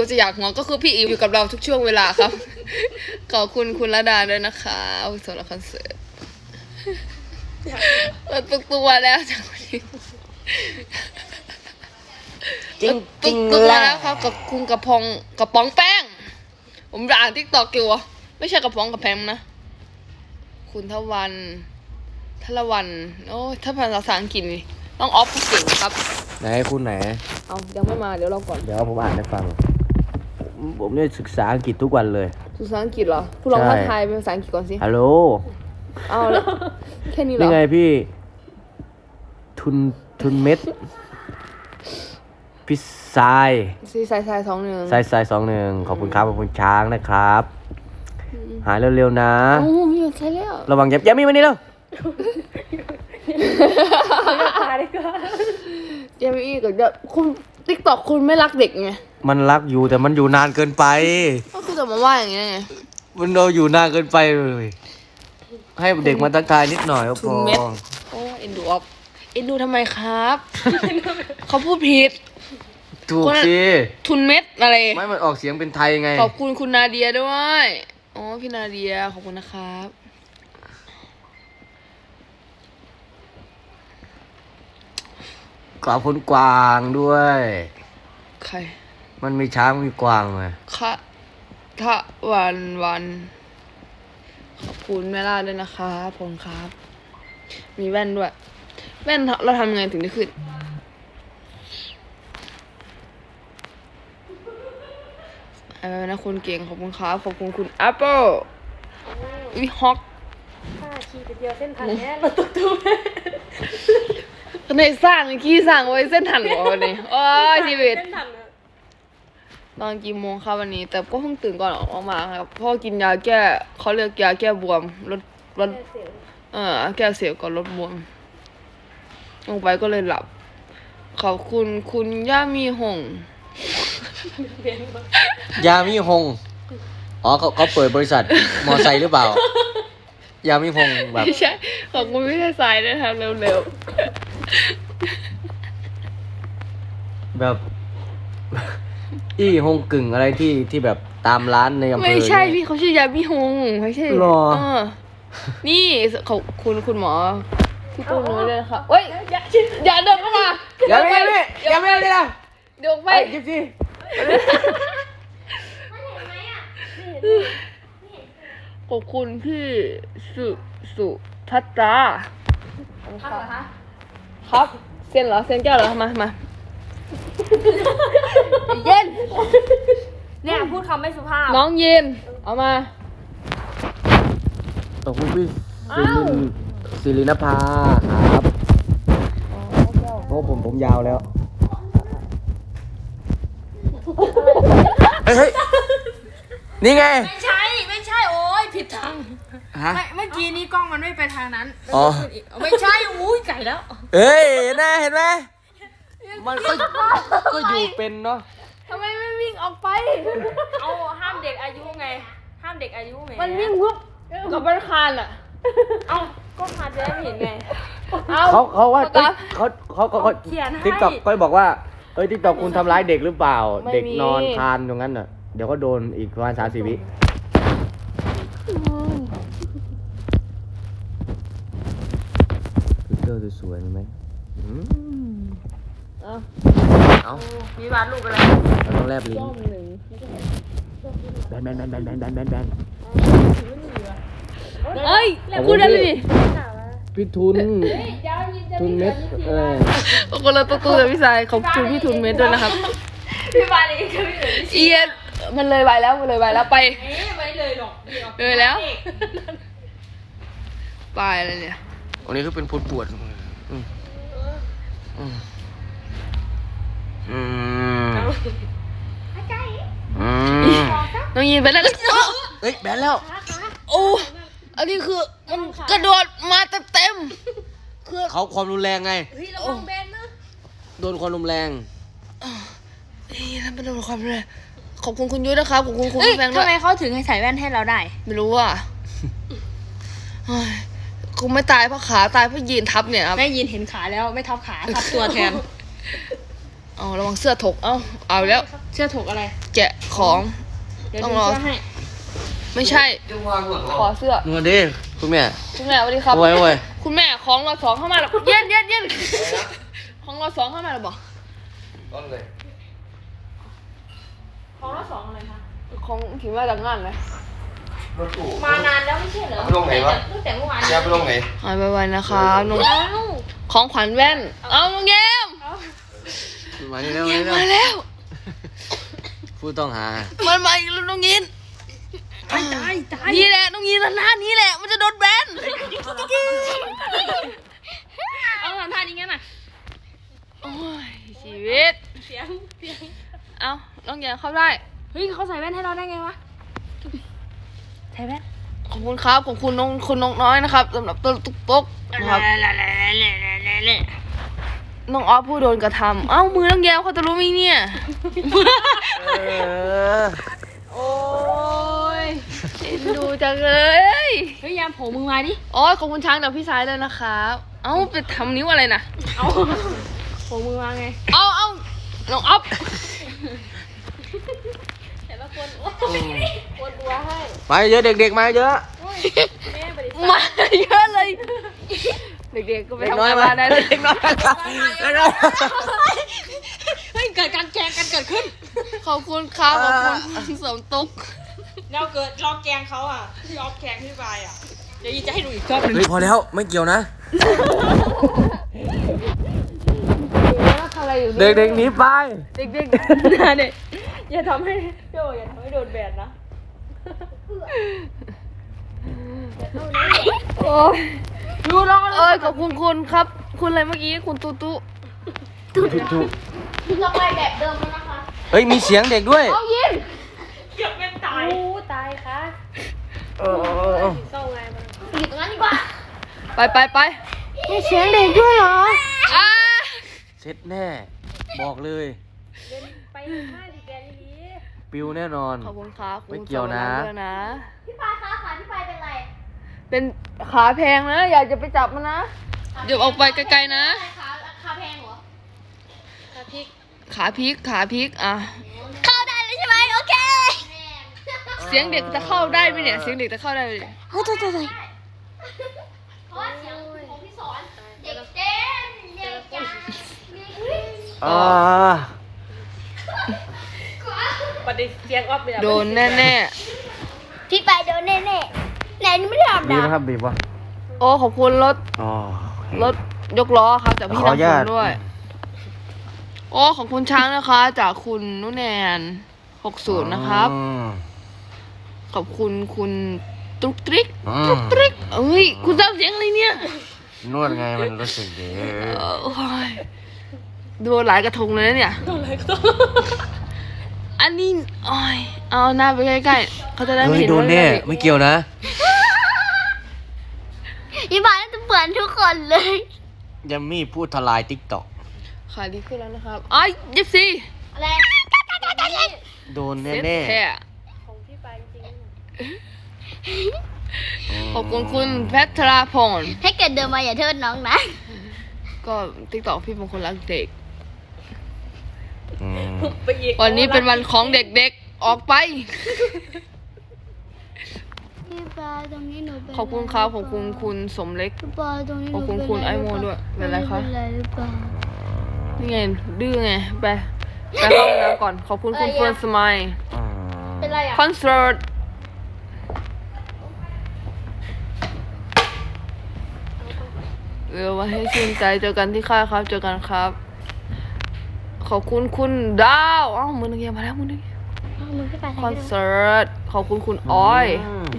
วจะอยากหัวก็คือพี่อิวอยู่กับเราทุกช่วงเวลาครับ ขอบคุณคุณระดาด้วยนะคะสำหรับคอนเสิร์ตเราตุกตัวแล้วจากวันนี้จริงจตุริกงตัวแล้แล้ววครับกับคุณกระพองกระป๋องแป้ง ผมอ่านทิกตอกอยู่อะไม่ใช่กระป๋องกระแพงนะ คุณทวันทละวันโอ้ยถ้าภาษาอังกฤษนี่ต้องออฟเก่งครับ ไหนคุณไหน เอายังไม่มาเดี๋ยวเราก่อน เดี๋ยวผมอ่านให้ฟัง ผมผมเนี่ยศึกษาอังกฤษทุกวันเลย ภาษาอังกฤษเหรอผู้ลองใช่ ทักทายเป็นภาษาอังกฤษก่อนสิฮัลโหลเอาแล้วแค่นี้เหรนี่อไงพี่ ทุนทุนเม็ดพี่ทรายซีใส่ใส่สองหนึ่งทรายทรายสองหนึ่งขอบคุณครับขอบคุณช้างนะครับ หายเร็วๆนะ โอ้มีใช่แล้วระวังยับยับมีวันนี้แล้วเจมี่อีกเดี๋ยวคุณ ทิกตอกคุณไม่รักเด็กไงมันรักอยู่แต่มันอยู่นานเกินไป ก็คือจะมาว่าอย่างเงี้ยไง มันเราอยู่นานเกินไปเลย ให้เด็กมาทักทายนิดหน่อยก็ทุพนอเม็ด โอ้เอ็นดูออฟเอ็นดูทำไมครับ เขาพูดผิด ถูกคนละสิทุนเม็ดอะไร ไม่มันออกเสียงเป็นไทยไง ขอบคุณคุณนาเดียด้วย อ๋อ พี่นาเดีย ขอบคุณนะครับ ขอบคุณกวางด้วย ใครมันมีช้างมีกวางไงคะทะวันวัน ขอบคุณแม่ล่าด้วยนะครับผมครับ มีแว่นด้วย แว่นเราทำไงถึงได้ขึ้น อะไรนะคุณเก่งขอบคุณครับ ขอบคุณคุณ Apple วิฮอก ถ้าขี่ไปเดียวเส้นทางเนี้ยรถตุ๊กตุ๊ก ในสร้างขี้สร้างไว้เส้นถันหัววันนี้โอ้ยชีวิต เส้นทางเนี่ยตอนกี่โมงครับวันนี้ แต่ก็เพิ่งตื่นก่อนออกมาครับเพราะว่อกินยาแก้เขาเรียกยาแก้บวมลดลดเสียงเออแก้เสียวก่อนลดบวมลงไปก็เลยหลับ ขอบคุณคุณย่ามีหงเบียนมายามิฮง อ๋อเขาเขาเปิดบริษัท มอไซค์หรือเปล่า ยามิฮงแบบ ไม่ใช่ ขอบคุณพี่ชายสายด้วยนะครับเร็ว แบบ อี้ฮงกึ่งอะไรที่ที่แบบตามร้านในอำๆเภอไม่ใช่เนี่ย พี่เขาชื่อยามีหงไม่ใช่หรอ เออนี่ขอบคุณคุณหมอที่ตู้นู้นด้วยนะคะเฮ้ยอย่าอย่าเดินเข้ามาอย่าไม่ไม่อย่าไม่ไม่ละเดี๋ยวไปไปจิ๊บซี่ขอบคุณพี่สุสุทัตตาครับเหรอคะ ครับเซ็นเหรอเซ็นแก้วเหรอ มามา เย็น เนี่ยพูดคำไม่สุภาพ น้องเย็นเอามาขอบคุณพี่สิรินสิรินภาครับโอ้ผมผมยาวแล้ว เฮ้ยเฮ้ยนี่ไง ไม่ใช่ ไม่ใช่โอ้ยผิดทาง ฮะ ไม่เมื่อกี้นี้กล้องมันไม่ไปทางนั้นอ๋อ ไม่ใช่อุ้ยไก่แล้ว เอ้ยเห็นไหมเห็นไหม มันก็ก็อยู่เป็นเนาะทำไมไม่วิ่งออกไป เอาห้ามเด็กอายุไง ห้ามเด็กอายุไงมันวิ่งปุ๊บกับบันคานอะ เอาก็พาจะได้เห็นไง เอาเขาเขาว่าโฟกัสเขาเขาเขาเขาเขียนให้ทิกตอกก็บอกว่าเอ้ยทิกตอกคุณทำร้ายเด็กหรือเปล่า ไม่เด็กมีนอนคานตรงนั้นน่ะ เดี๋ยวก็โดนอีกประมาณสามสี่วิฟิลเตอร์สวยๆเห็นไหมอืม เอาเอามีวาดรูปอะไรเราต้องแลบลิ้นรอบหนึ่งแบนแบนแบนแบนแบนแบนแบนแบนเอ้ยพูดได้เลยดิพี่ทุนทุนเม็ด เออคนละตัวตัวกับพี่สายขอบคุณพี่ทุนเมตรด้วยนะครับ พี่วาดเองก็ไม่เลยเอียนมันเลยไปแล้วมันเลยไปแล้วไป เอ๊ะไม่เลยหรอกเดี๋ยวเลยแล้ว ไปอะไรเนี่ยวันนี้ก็เป็นปวดปวดๆอืมอืม อืมอืมน้องยินไปแล้วก็เฮ้ยแบนแล้ว โอ้อันนี้คือมันกระโดดมาเต็มเต็มๆคือเขาความรุนแรงไงเฮ้ยระวังแบนนะโดนความรุนแรงเฮ้ยนั่นเป็นความเลยขอบคุณคุณยุ้ยนะครับขอบคุณคุณเฮ้ยแฟงด้ทำวยไมเขาถึงให้ใส่แว่นให้เราได้ ไม่รู้อะเฮ้ยคงไม่ตายเพราะขาตายเพราะยืนทับเนี่ยครับแม่ยินเห็นขาแล้วไม่ทับขาทับตัวแทน เอาระวังเสื้อถก เอาเอาแล้ว เสื้อถกอะไร แกะของ เดี๋ยวต้อดูงรอ เสื้อให้ไม่ใช่ขอเสื้อนวดดิคุณแม่ คุณแม่สวัสดีครับ โอ้ยโอ้ย คุณแม่ของเราสองเข้ามาแล้วเย็นเย็นเย็นของเราสองเข้ามาแล้วบอกต้นเลยของละสองอะไรคะ ของถึงว่าจากงานเลยรถตู้ มานานแล้วไม่ใช่เหรอเอาไปลงไหนวะ ตั้งแต่เมื่อวานแกไปลงไหนหายไปๆนะครับน้องเอ้าของขวัญแว่น เอาน้องเกมเอ้า มานี่แล้วเกมามนี่มาแล้วแล้ว ผู้ต้องหา มันมาอีกแล้วน้องยินตายตายตายนี่แหละน้องยินหน้านี้แหละ มันจะโดนแบนเอาทำท่านี้งั้นน่ะโอ้ยชีวิตเสียงเสียงเอาน้องเกมเข้าได้ เฮ้ยเขาใส่แว่นให้เราได้ไงวะ ใส่แว่นขอบคุณครับ ขอบคุณน้องคุณน้องน้อยนะครับสำหรับตัวตุ๊กตุ๊กนะครับ น้องออฟผู้โดนกระทำเอ้ามือน้องแย้มเขาจะรู้ไหมเนี่ย เออ โอ้ยเอ็นดูจังเลย เฮ้ยยามโผล่มึงมาดิโอ้ยขอบคุณช้างจากพี่สายเลยนะครับ เอ้าไปทำนิ้วอะไรนะ เอาโผล่มือมาไงเอาเอาน้องออฟแต่ละคนโอ้ยปวดหัวให้มาเยอะเด็กๆมาเยอะ แม่บริมาเยอะเลย เด็กๆก็ไปเด็กทำน้อยงานมาบ้านได้เลยเด็กน้อยมาเด็กน้อยเฮ้ยเกิดการแกล้งกันเกิดขึ้น ขอบคุณครับขอบคุณคุณสมตุกเราเกิดเราแกล้งเขาอะที่ออฟแกล้งพี่บายอะ เดี๋ยวยีจะให้ดูอีกรอบหนึงเฮ้ยพอแล้วไม่เกี่ยวนะ อะไรอยู่เด็กๆหนีไป เด็กๆนะเด็กอย่าทำให้โจอย่าทำให้โดนแบนนะ โอ้ย ดูรอเลยเอ้ยขอบคุณคุณครับ คุณอะไรเมื่อกี้คุณตุตุเราไปแบบเดิมแล้วนะคะเฮ้ยมีเสียงเด็กด้วย เอายินเกือบเป็นตายโอ้ตายค่ะเออเออเออเศร้าไงมันอยู่ตรงนั้นดีกว่า ไปไปไปมีเสียงเด็กด้วยเหรออ่าเสร็จแน่ บอกเลยเดินไปห้าสิแกนดีปิวแน่นอน ขอบคุณครับไม่เกี่ยวนะขอบคุณนะพี่ปา เป็นขาแพงนะ อยากจะไปจับมันนะ เดี๋ยวออกไปไกลๆนะ ขาขาแพงเหรอค่ะพี่ขาพลิกขาพลิกอะ เข้าได้เลยใช่ไหมโอเคเสียงเด็กจะเข้าได้ไหมเนี่ย เสียงเด็กจะเข้าได้ไหมเนี่ยเฮ้ยตัวตัวเพราะว่าเสียงของพี่สอนเด็กเต้นเด็กจ้าอ่าประเด็นเสียงออฟเลยอะ โดนแน่พี่ปายโดนแน่แน่ ไหนนี่ไม่ได้อาบบีบน้นะครับบีบวะๆโอ้ขอบคุณรถอ๋อรถยกล้อครับจากพี่ขออนุน้ำฝญานตด้วย โอ้ของคุณช้างนะคะ จากคุณนุ่นแนนหกศูนย์นะครับ อืม ขอบคุณคุณตุ๊กตริกอืม ตุ๊กตริกเอ้ยคุณจำเสียงอะไรเนี่ยนวดไงมันรู้สึกดีเออโอ้ยดูหลายกระทงเลยนะเนี่ยโดนอะไรก็ต้องอันนี้โอ้ยเอาหน้าไปใกล้ๆเขาจะได้ไม่เฮ้ยเห็นโดนว่าแน่เราเด็กไม่เกี่ยวนะำพี่ปายน่าจะเปือนทุกคนเลยยัมมี่พูดทลายติ๊กต็อกขายดีขึ้นแล้วนะครับอ้ายยิบซีอะไรโดนเซ็ตแน่แท้ของพี่ไปจริงๆขอบคุณคุณแพทราพรให้เกิดเดินมาอย่าเทิดน้องนะ ก็ติ๊กต็อกพี่เป็นคนรักเด็กอืมไปอีกวันนี้เป็นวันของเด็กๆ ออกไป พี่ปายตรงนี้หนูเป็นขอบคุณครับขอบคุณคุณสมเล็ก พี่ปายตรงนี้หขนูอบคุณเป็นคุณไรไอโมด้วยเป็นไรคะ เป็นไรหรือเปล่า นี่ไงดื้อไงไปไปเข้าห้องน้ำก่อน ขอบคุณคุณเฟิร์นสมัยอืมเป็นไรอะ คอนเสิร์ตเร็วมาให้ชื่นใจเจอกันที่ค่ายครับเจอกันครับ ขอบคุณคุณดาวอ้าวมือหนึงเกียมาแล้วมือหนึงเอามือพี่ปายคอนเสิร์ตขอบคุณคุณอ้อยม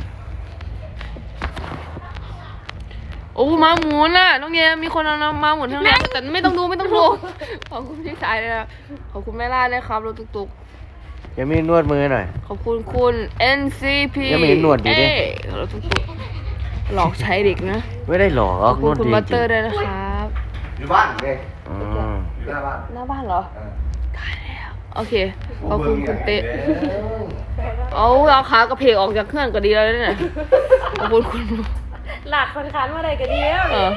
โอ้มาหมุนน่ะน้องเยมีคนเอามาหมุนทั้งนั้นแต่ไม่ต้องดูไม่ต้องดูขอบคุณพี่ชายเลยนะขอบคุณแม่ล่าด้วยครับรถตุกๆยัมมี่นวดมือหน่อยขอบคุณคุณ NCP ยังไม่เห็นหนวดอยู่ดิ เอ้เราทุกคนหลอกใช้เด็กนะไม่ได้หรอขอบกคุนณวดคุณดีบัตจเตริองร์ด้วยนะครับ อยู่บ้านเลยๆอืมอยู่หน้าบ้าน หน้าบ้านเหรอตายแล้วโอเคขอบคุณคุณเตะ เอาเอาขากระเพกออกจากเครื่องก็ดีแล้วเนี่ยขอบคุณคุณ หลาดคนคันมาอะไรกันดีแล้วเออ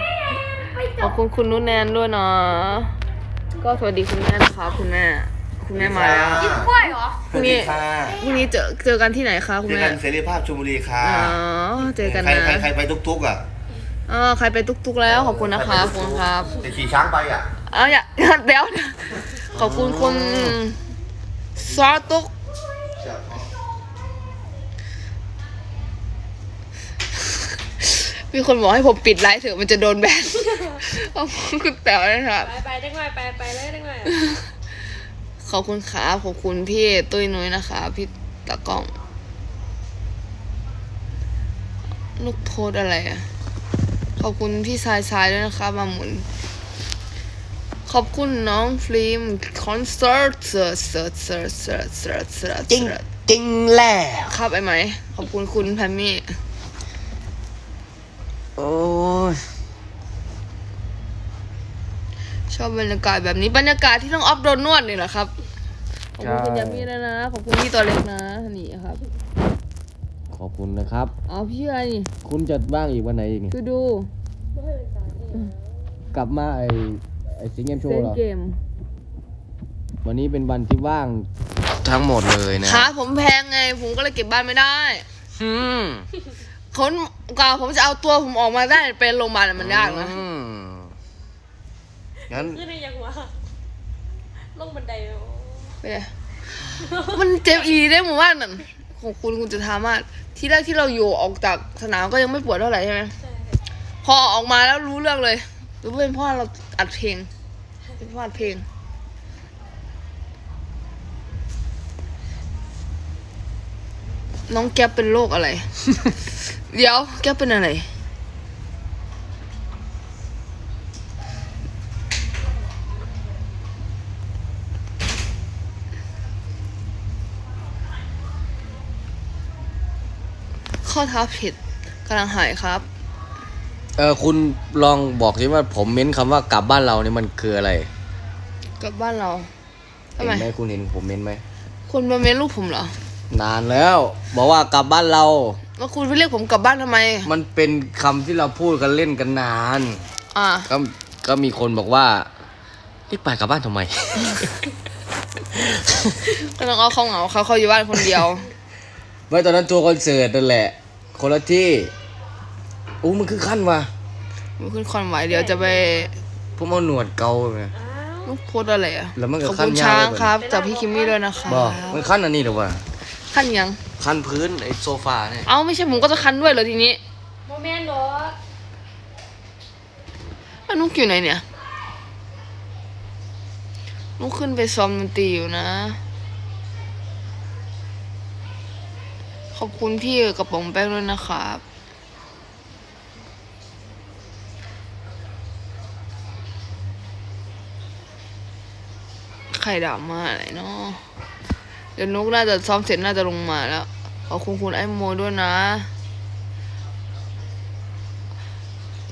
ขอบคุณคุณนุ่นแนนด้วยนะก็สวัสดีคุณแม่นะคะคุณแม่ คุณแม่มาแล้วกินกล้วยเหรอพรุ่งนี้ค่ะพรุ่งนี้เจอเจอกันที่ไหนคะคุณเจอแม่กันเสรีภาพชลบุรีค่ะอ๋อเจอกันใครนะใครใครไปทุกๆอะอ๋อใครไปตุกๆแล้วขอบคุณนะคะขอบคุณครับแต่ขี่ช้างไปอะเอาอย่าเดี๋ยวขอบคุณคุณซอตุก มีคนบอกให้ผมปิดไลฟ์เถอะมันจะโดนแบนขอบคุณคุณแต๋วนะครับ ไปไปได้ไงไปไปเลยได้ไงขอบคุณครับขอบคุณพี่ตุ้ยนุ้ยนะคะ พี่ตะกล้อง ลูกโพสต์อะไรอะขอบคุณพี่ชายชายด้วยนะคะ มาหมุน ขอบคุณน้องฟิล์มคอนเสิร์ตเสิร์ตเสิร์ตเสิร์ตเสิร์ตเสิร์ตเสิร์ตจริงจริงแหละครับไอ้ไหม ขอบคุณคุณแพมมี่ โอ้ยชอบบรรยากาศแบบนี้บรรยากาศที่ต้องออฟโดนนวดนี่แหละครับขอบคุณคุณยามี่ด้วยนะขอบคุณพี่ตัวเล็กนะนี่ครับขอบคุณนะครับเอาพี่อะไรนี่คุณจะว่างอีกวันไหนอีกนี่ดูดูกลับมาไอไอซิงเกมโชเซว์นเหรอเกมวันนี้เป็นวันที่ว่างทั้งหมดเลยนะขาผมแพงไง ผมก็เลยเก็บบ้านไม่ได้ อืม คนกว่าผมจะเอาตัวผมออกมาได้เป็นโรงพยาบาลอะมันยากนะอืมงั้นขึ้นได้ยังวะลงบันไดโอ้ไปเลยมันเจ็บอีได้หมู่บ้านนั่นของคุณคุณจะทำว่าที่แรกที่เราอยู่ออกจากสนามก็ยังไม่ปวดเท่าไหร่ใช่ไหมใช่พอออกมาแล้วรู้เรื่องเลยหรือว่าเป็นเพราะเราอัดเพลงเป็นเพราะอัดเพลง น้องแก๊ปเป็นโรคอะไร เดี๋ยวแก๊ปเป็นอะไร ข้อเท้าผิดกำลังหายครับ เออคุณลองบอกสิว่าผมเม้นคำว่ากลับบ้านเราเนี่ยมันคืออะไรกลับบ้านเราทำเห็นไมไหมคุณเห็นผมเม้นไหม คุณมาเม้นลูกผมเหรอ นานแล้ว บอกว่ากลับบ้านเรา แล้วคุณไปเรียกผมกลับบ้านทำไม มันเป็นคำที่เราพูดกันเล่นกันนาน อ่า ก็ก็มีคนบอกว่ารีบไปกลับบ้านทำไม ก็ต้องเอาเขาเหงาเขาเขาอยู่บ้านคนเดียว ไว้ตอนนั้นทัวร์คอนเสิร์ตนั่นแหละ คนละที่อู้มันคือขั้นว่ะมันขึ้นคอนไหวเดี๋ยวจะไปผมเอาหนวดเกาไงอ้าวลูกโพสต์อะไรอะแล้วมันก็ขอบขั้คุนณยาวช้างเลย ครับ จากพี่คิมมี่ด้วยนะคะ บอกมันขั้นอันนี้หรือว่า ขั้นยังขั้นพื้นไอ้โซฟาเนี่ย เอ้าไม่ใช่ผมก็จะคันด้วยเหรอทีนี้ โมเมนต์เนาะแล้วนุกอยู่ไหนเนี่ย นุกขึ้นไปซ้อมดนตรีอยู่นะ ขอบคุณพี่กระป๋องแป้งด้วยนะครับใครด่ามาอะไรเนาะ เดี๋ยวนุกน่าจะซ้อมเสร็จน่าจะลงมาแล้วขอบคุณคุณไอ้โมด้วยนะ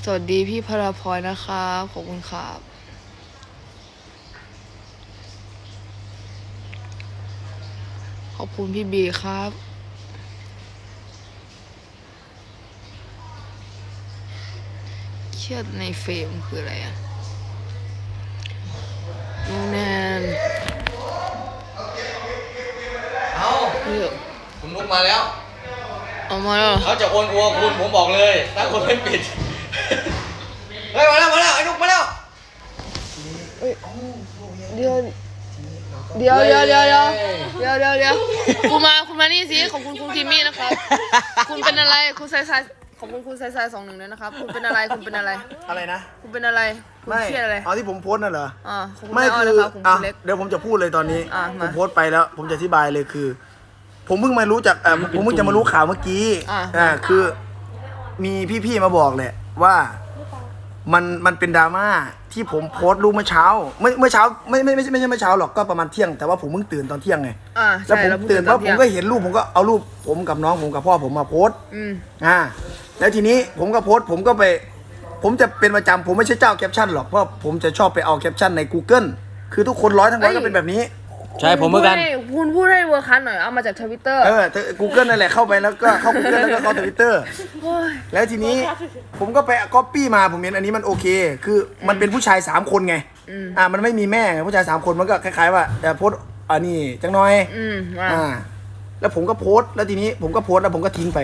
สวัสดีพี่พราพลอยนะครับขอบคุณครับขอบคุณพี่บีครับเครียดในเฟรมคืออะไรอะ มาแล้วเอามาแล้วเหรอเขาจะโอนอัวคุณผมบอกเลย ถ้าคุณไม่ปิด เฮ้ยมาแล้วมาแล้วไอ้นุกมาแล้วเดี๋ยวเดี๋ยวเดี๋ยวเดี๋ยวเดี๋ยวเดี๋ยวเดี๋ยวเดี๋ยวคุณมาคุณมานี่สิขอบคุณคุณคิมมี่นะครับ คุณเป็นอะไรคุณไซไซขอบคุณคุณไซไซสองหนึ่งด้วยนะครับ คุณเป็นอะไรคุณเป็นอะไร อะไรนะ คุณเป็นอะไรคุณไม่เครียดอะไรเอาที่ผมโพสต์น่ะเหรอ อ่าขอบคุณไม่แม่อ้อยคือนะครับคุณอะเล็ก เดี๋ยวผมจะพูดเลยตอนนี้ อะผมมาโพสต์ไปแล้ว ผมจะอธิบายเลยคือ ผมเพิ่งมารู้จากเอ่อผมเพิ่งจะมารู้ข่าวเมื่อกี้อะ อ่าคือมีพี่ๆมาบอกแหละว่ามันมันเป็นดราม่าที่ผมโพสต์รูปเมื่อเช้าเมื่อเมื่อเช้าไม่ไม่ไม่ใช่ไม่ใช่เมื่อเช้าหรอกก็ประมาณเที่ยงแต่ว่าผมเพิ่งตื่นตอนเที่ยงไงอ่าแล้วใช่ผมเราพูดตื่นตแล้อวผมเที่ยงก็เห็นรูปผมก็เอารูปผมกับน้องผมกับพ่อผมมาโพสต์ อืม อ่าแล้วทีนี้ผมก็โพสต์ผมก็ไป ผมจะเป็นประจำผมไม่ใช่เจ้าแคปชั่นหรอกเพราะผมจะชอบไปเอาแคปชั่นใน Google คือทุกคนร้อยทั้งร้อยก็เป็นแบบนี้ ใช่ผมเหมือนกันคุณพูดให้คุณพูดให้เวอร์คันหน่อย เอามาจากทวิตเตอร์ เออกูเกิลนั่นแหละเข้าไปแล้วก็เข้า Google แล้วก็เข้าทวิตเตอร์แล้วทีนี้ผมก็ไปก๊อปปี้มาผมเห็นอันนี้มันโอเค คือมันเป็นผู้ชาย3คนไงอืมอ่ามันไม่มีแม่ไงผู้ชายสามคนมันก็คล้ายๆว่าแต่โพสต์อันนี้จังน้อยอืมอ่าอ่า แล้วผมก็โพสต์แล้วทีนี้ผมก็โพสต์แล้วผมก็ทิ้งไป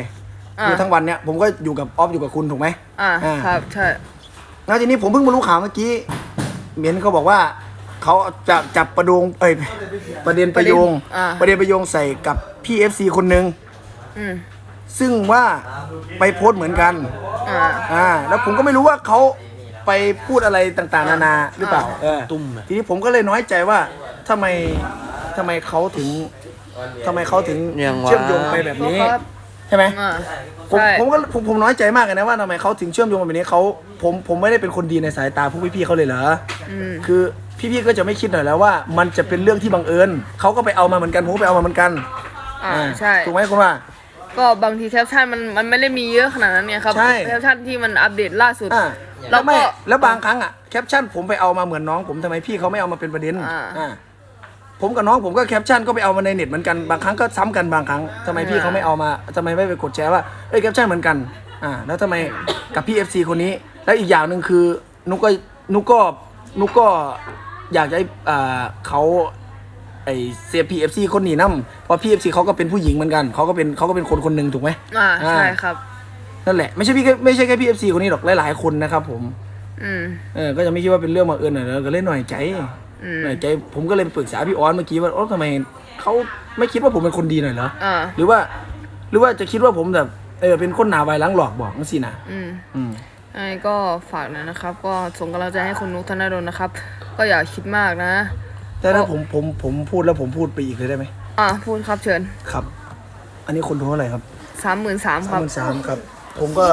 อ่าคือทั้งวันเนี้ยผมก็อยู่กับออฟอยู่กับคุณถูกไหมอ่าอ่าครับใช่แล้วทีนี้ผมเพิ่งมารู้ข่าวเมื่อกี้เมียนเขาบอกว่า เขาจะจับประโดงเอ้ยประเด็นประโยงอ่า ประเด็นประโยงใส่กับพี่เอฟซีคนหนึ่งอืมซึ่งว่าไปโพสต์เหมือนกัน อ่า อ่าแล้วผมก็ไม่รู้ว่าเขาไปพูดอะไรต่างๆ นานาหรือเปล่าเออตุ้มอะ ทีนี้ผมก็เลยน้อยใจว่าทำไมทำไมเขาถึงทำไมเขาถึงยังวะ เชื่อมโยงไปแบบนี้ครับ ใช่ไหมอ่า ผมใช่ ผมก็ผมผมน้อยใจมากเลยนะว่าทำไมเขาถึงเชื่อมโยงแบบนี้เขาผมผมไม่ได้เป็นคนดีในสายตาพวกพี่ๆเขาเลยเหรออืมคือ พี่ๆก็จะไม่คิดหน่อยแล้วว่า มันจะเป็นเรื่องที่บังเอิญเขาก็ไปเอามาเหมือนกันผมก็ไปเอามาเหมือนกันอ่าอ่าใช่ ถูกไหมคุณว่า ก็บางทีแคปชั่นมันมันไม่ได้มีเยอะขนาดนั้นเนี่ยครับใช่ แคปชั่นที่มันอัปเดตล่าสุด อ่าแล้แล้ววก็ ไม่แล้วบางครั้งอะแคปชั่นผมไปเอามาเหมือนน้องผมทำไมพี่เขาไม่เอามาเป็นประเด็นอ่า อ่าผมกับน้องผมก็แคปชั่นก็ไปเอามาในเน็ตเหมือนกันบางครั้งก็ซ้ำกันบางครั้งทำไมพี่เขาไม่เอามาทำไมไม่ไปกดแชร์ว่าเอ้ยแคปชั่นเหมือนกันอ่าแล้วทำไมกับพี่ FC คนนี้ แล้วอีกอย่างหนึ่งคือนุกก็นุกก็นุกก็ อยากจะให้อ่าเขาไอเสียพีเอฟซีคนหนีน้ำเพราะพีเอฟซีเขาก็เป็นผู้หญิงเหมือนกันเขาก็เป็นเขาก็เป็นคนคนหนึ่งถูกไหมอ่าใช่ครับนั่นแหละไม่ใช่พี่แค่ไม่ใช่แค่พีเอฟซีคนนี้หรอกหลายๆคนนะครับผม อืมเออก็จะไม่คิดว่าเป็นเรื่องบังเอิญหน่อยแล้วก็เล่นหน่อยใจอืมหน่อยใจผมก็เลยไปปรึกษาพี่ออนเมื่อกี้ว่าโอ้ทำไมเขาไม่คิดว่าผมเป็นคนดีหน่อยเหรออ่าหรือว่า หรือว่าจะคิดว่าผมแบบเออเป็นคนหนาไวายล้างหลอกบอกนั่นสินะอืมอืมยังไงก็ฝากหน่อยนะครับ ก็ส่งกำลังใจให้คุณนุกธนดลนะครับ ก็อย่าคิดมากนะ แต่ถ้าผมผมผมพูดแล้วผมพูดไปอีกเลยได้ไหมอ่าพูดครับเชิญครับ อันนี้คนโทรอะไรครับสามหมื่นสามคสารัมบสามครับ ผมก็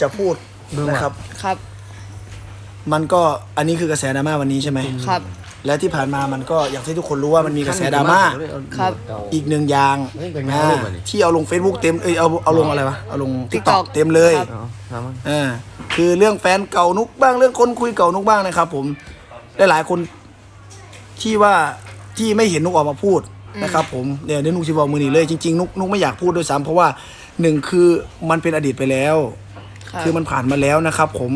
จะพูดนะครับ ครับมันก็อันนี้คือกระแสดราม่าวันนี้ใช่ไหมครับ และที่ผ่านมามันก็อยากให้ทุกคนรู้ว่ามันมีกระแสดราม่าครับ อีกหนึ่งอย่างเฮ้ยเป็นอ่าไงรูปอะนี่ที่เอาลง Facebook เต็มเอ้ยเอาเอาลงอะไรวะเอาลง TikTok TikTok เต็มเลย ครับ เอาถามมัน อ่าคือเรื่องแฟนเก่านุกบ้างเรื่องคนคุยเก่านุกบ้างนะครับผม หลายๆคนที่ว่าที่ไม่เห็นนุกออกมาพูดนะครับผมเนี่ยเดี๋ยวนุกจะบอกมือหนีเลยจริงๆนุกนุกไม่อยากพูดด้วยซ้ำเพราะว่าหนึ่งคือมันเป็นอดีตไปแล้วครับคือมันผ่านมาแล้วนะครับ ผม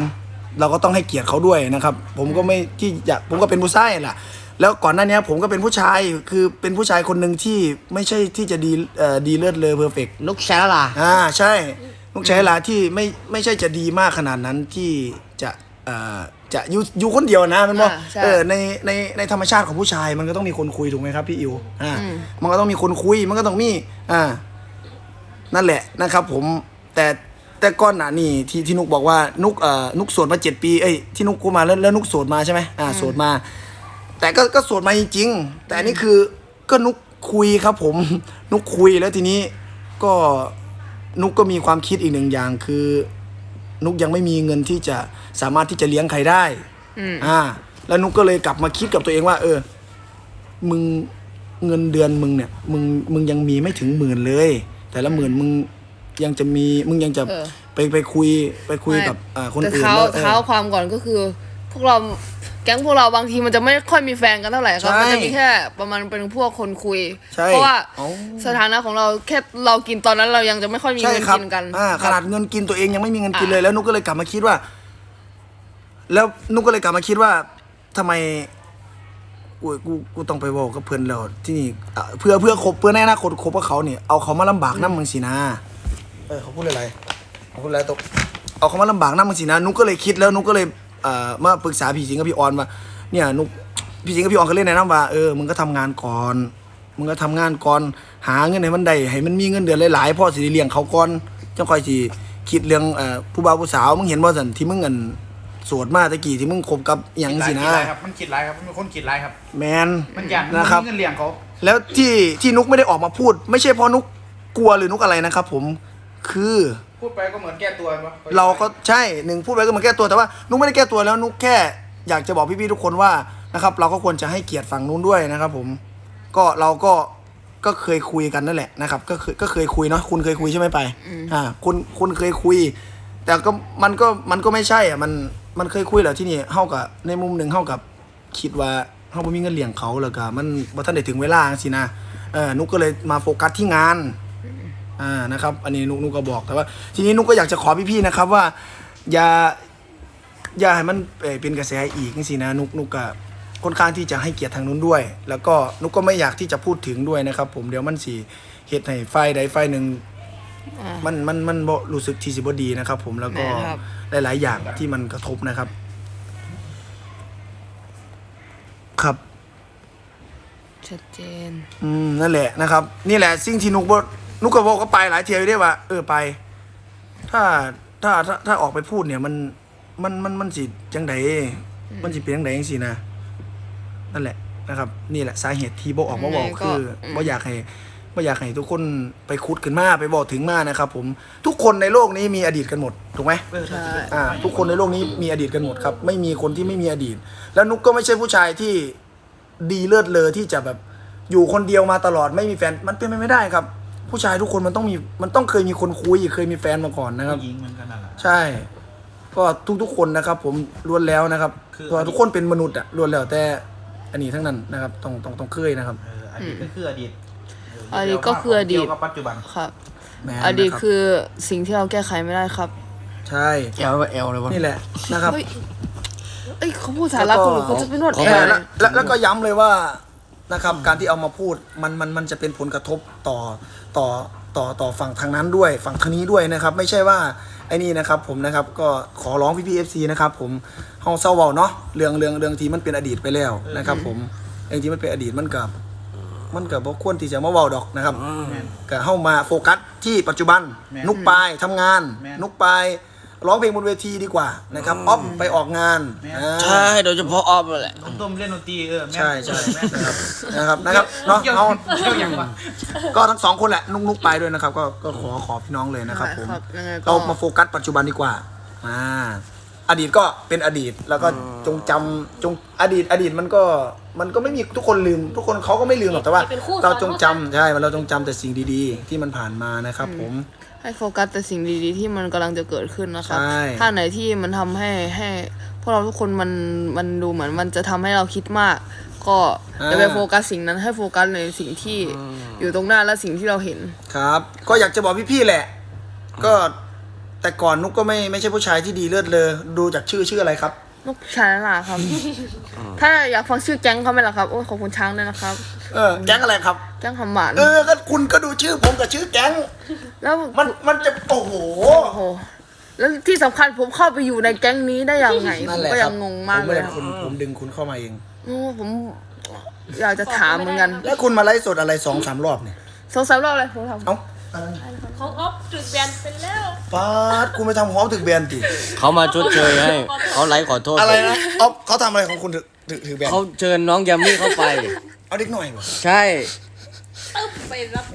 เราก็ต้องให้เกียรติเขาด้วยนะครับ ผมก็ไม่ที่อยากผมก็เป็นผู้ชายแหละแล้วก่อนหน้านี้ผมก็เป็นผู้ชายคือเป็นผู้ชายคนหนึ่งที่ไม่ใช่ที่จะดีเอ่อดีเลิศเลอเพอร์เฟกนุกแชร์ล่ะอ่าใช่ลูกชายลาที่ไม่ไม่ใช่จะดีมากขนาดนั้นที่จะเอ่อ จะอยู่อยู่คนเดียวนะมันบอกอ่าใช่เออในในในธรรมชาติของผู้ชายมันก็ต้องมีคนคุยถูกไหมครับพี่อิวอ่าอืม มันก็ต้องมีคนคุยมันก็ต้องมีอ่า นั่นแหละนะครับ ผมแต่แต่ก้อนหนานี่ที่ที่นุกบอกว่านุกเอ่อนุกโสดมาเจ็ดปีเอ้ยที่นุกกูมาแล้วแล้วนุกโสดมาใช่ไหมอ่าโสดมา แต่ก็ก็โสดมาจริงๆแต่อันนี้คือก็นุกคุยครับ ผม นุกคุยแล้วทีนี้ก็นุกก็มีความคิดอีกหนึ่งอย่างคือ นุกยังไม่มีเงินที่จะสามารถที่จะเลี้ยงใครได้อืมอ่า แล้วนุกก็เลยกลับมาคิดกับตัวเองว่า เออ มึงเงินเดือนมึงเนี่ย มึงมึงยังมีไม่ถึงหมื่นเลย แต่ละหมื่นมึงยังจะมีมึงยังจะเออ ไปไปคุยไปคุยกับอ่าคนแต่อื่นเท้าแล้วเออ เท้าความก่อนก็คือ พวกเรา แก๊งพวกเราบางทีมันจะไม่ค่อยมีแฟนกันเท่าไหร่ครับ ใช่มันจะมีแค่ประมาณเป็นพวกคนคุย ใช่เพราะว่าเอ้าสถานะของเราแค่เรากินตอนนั้นเรายังจะไม่ค่อยมีใช่เงินครับกินกันอ่าคขรับนาดเงินกินตัวเองยังไม่มีเงินกินอ่าเลยแล้วนุกก็เลยกลับมาคิดว่า แล้วนุกก็เลยกลับมาคิดว่าทำไมกูกูกูต้องไปบอกกับเพื่อนแล้วที่นี่อะเพื่อเพื่อคบเพื่อในอนาคตคบกับเขาเนี่ยเอาเขามาลำบากน้ำมึงสินะเออเขาพูดอะไรเขาพูดอะไรตกเอาเขามาลำบากน้ำมึงสินะนุกก็เลยคิดแล้วนุกก็เลยเอ่อมาปรึกษาพี่สิงห์กับพี่ออนว่าเนี่ยนุกพี่สิงห์กับพี่ออนเขาเล่นแนะนำว่าเออมึงก็ทำงานก่อนมึงก็ทำงานก่อนหาเงินให้มันได้ให้มันมีเงินเดือนหลายๆพ่อสิได้เลี้ยงเขาก่อนจังค่อยสิคิดเรื่องเอ่อผู้บ่าวผู้สาวมึงเห็นบ่สันที่มึงเงินโสดมาตะกี้ที่มึงคบกับหยังสินะคิดไรครับมันคิดไรครับมันเป็นคนคิดไรครับ แมนมันอยากนะครับ มีเงินเลี้ยงเขาแล้วที่ที่นุกไม่ได้ออกมาพูด ไม่ใช่เพราะนุกกลัวหรือนุกอะไรนะครับผมคือ พูดไปก็เหมือนแก้ตัวปะเราก็ใช่หนึ่งพูดไปก็เหมันแก้ตัวแต่ว่านุกไม่ได้แก้ตัวแล้วนุกแค่อยากจะบอกพี่ๆทุกคนว่านะครับ เราก็ควรจะให้เกียรติฝั่งนู้นด้วยนะครับ ผมก็เราก็ก็เคยคุยกันนั่นแหละนะครับ ก็เคยก็เคยคุยเนาะคุณเคยคุยใช่ไหมไปอ่าคุณคุณเคยคุย แต่ก็มันก็มันก็ไม่ใช่อะมันมันเคยคุยแหละที่นี่เฮากับในมุมหนึ่งเฮากับคิดว่าเฮาบ่มีเงินเลี้ยงเขาแล้วก็มันบ่ทันได้ถึงเวลาสินะเออนุกก็เลยมาโฟกัสที่งาน อ่านะครับ อันนี้นุกนุกก็บอกแต่ว่า ทีนี้นุกก็อยากจะขอพี่ๆนะครับว่า อย่าอย่าให้มันเอ่อเป็นกระแสอีกนี่สินะนุกนุกก็ค่อนข้างที่จะให้เกียรติทางนู้นด้วย แล้วก็นุกก็ไม่อยากที่จะพูดถึงด้วยนะครับ ผมเดี๋ยวมันสิเหตุให้ไฟใดไฟหนึ่งอ่า มันมันมันบ่รู้สึกที่สิบ่ดีนะครับ ผมแล้วก็แม่ครับ หลาย ๆ อย่างที่มันกระทบนะครับ ครับ ชัดเจน อืมนั่นแหละนะครับ นี่แหละสิ่งที่นุกบ่ นุกก็บอกก็ไปหลายเทียอยู่ได้ว่า เออไป ถ้าถ้าถ้าถ้าออกไปพูดเนี่ย มันมันมันมันสิจังไดมันสิเป็นจังไดจังซี่นะนั่นแหละนะครับ นี่แหละสาเหตุที่บ่ออกมาบอกยังไงก็คืออมบ่อยากให้บ่อยากให้ทุกคนไปคุดขึ้นมาไปบอกถึงมานะครับ ผมทุกคนในโลกนี้มีอดีตกันหมดถูกไหมใช่อ่า ทุกคนในโลกนี้มีอดีตกันหมดครับ ไม่มีคนที่ไม่มีอดีต แล้วนุกก็ไม่ใช่ผู้ชายที่ดีเลิศเลอที่จะแบบอยู่คนเดียวมาตลอดไม่มีแฟนมันเป็นไปไม่ได้ครับ ผู้ชายทุกคนมันต้องมีมันต้องเคยมีคนคุยเคยมีแฟนมาก่อนนะครับยิงเหมือนกันนั่นแหละ ใช่ ก็ทุกๆคนนะครับ ผมล้วนแล้วนะครับคือเพราะว่าทุกคนเป็นมนุษย์อะล้วนแล้วแต่อันนี้ทั้งนั้นนะครับต้องต้องต้องเคยนะครับเอออดีตก็คืออดีตเอดีตก็คืออดีต เกี่ยวกับปัจจุบัน ครับแหมอดีตนะครับคือสิ่งที่เราแก้ไขไม่ได้ครับใช่ แอลว่าแอลเลยวะ นี่แหละนะครับ เฮ้ยเอ้ยเขาพูดสาระกูหรือเขาจะไปนวดขอแอไปร์แล้วแล้วแล้วก็ย้ำเลยว่า นะครับ การที่เอามาพูดมันมันมันจะเป็นผลกระทบต่อต่อต่อต่อฝั่งทางนั้นด้วย ฝั่งทางนี้ด้วยนะครับ ไม่ใช่ว่าไอ้นี่นะครับผมนะครับก็ขอร้องพี่พีเอฟซีนะครับผมเฮาเศร้าเบาเนาะเรื่องเรื่องเรื่องที่มันเป็นอดีตไปแล้วนะครับผมเรื่องที่มันเป็นอดีตมันกับมันกับบ่ควรที่จะมาเว้าดอกนะครับก็เข้ามาโฟกัสที่ปัจจุบันแม่นนุกปายทำงานแม่นนุกปาย ร้องเพลงบนเวทีดีกว่านะครับออฟไปออกงานแม่นอ่า ใช่โดยเฉพาะออฟนั่นแหละน้องต้มเล่นดนตรีเออแม่นใช่ใช่แม่นนะครับนะครับนะครับเนาะเกี่ยวเอาเกี่ยวอย่างวะก็ทั้งสองคนแหละนุกนุกไปด้วยนะครับ ก็ก็ขอขอพี่น้องเลยนะครับผมยังไงก็ เรามาโฟกัสปัจจุบันดีกว่าอ่าอดีตก็เป็นอดีตแล้วก็จงจำจงอดีตอดีตมันก็มันก็ไม่มีทุกคนลืม ทุกคนเขาก็ไม่ลืมหรอกแต่ว่า เป็นคู่ซ้อนเราจงจำใช่เราจงจำแต่สิ่งดีๆ ที่มันผ่านมานะครับ ผมให้โฟกัสแต่สิ่งดีๆ ที่มันกำลังจะเกิดขึ้นนะครับใช่ถ้าไหนที่มันทำให้ให้พวกเราทุกคนมันมันดูเหมือนมันจะทำให้เราคิดมาก ก็อย่าไปโฟกัสสิ่งนั้นให้โฟกัสในสิ่งที่อยู่ตรงหน้าและสิ่งที่เราเห็นครับ ก็อยากจะบอกพี่ๆแหละ ก็แต่ก่อนนุกก็ไม่ไม่ใช่ผู้ชายที่ดีเลิศเลยดูจากชื่อชื่ออะไรครับ นกชาลาครับ ถ้าอยากฟังชื่อแก๊งเขาไหมล่ะครับโอ้ยขอบคุณช้างด้วยนะครับ เออแก๊งอะไรครับ แก๊งคำหวานเออก็คุณก็ดูชื่อผมกับชื่อแก๊ง แล้วมันมันจะโอ้โห โอ้โหแล้วที่สำคัญผมเข้าไปอยู่ในแก๊งนี้ได้ยังไงผนั่นมแหละก็คยัรับงงงมากผมเลยไม่คได้รับคุณผมดึงคุณเข้ามาเอง โอ้ผมอยากจะถามเหมือนกันแล้วคุณมาไลฟ์สดอะไรสองสามรอบเนี่ยสงสัยรอบอะไรผมทำ เอ้า เขาออฟจุดแบนไปแล้วปาดคุณไปทำหอมถึงแบนติเขามาชดเชยให้ เขาไลฟ์ขอโทษอะไรนะอ๊อฟเขาทำอะไรของคุณถึงถึงถึงแบนเขาเชิญน้องแยมมี่เข้าไป เอาเด็กหน่อยเหรอ ใช่ ตึ๊บไปรับ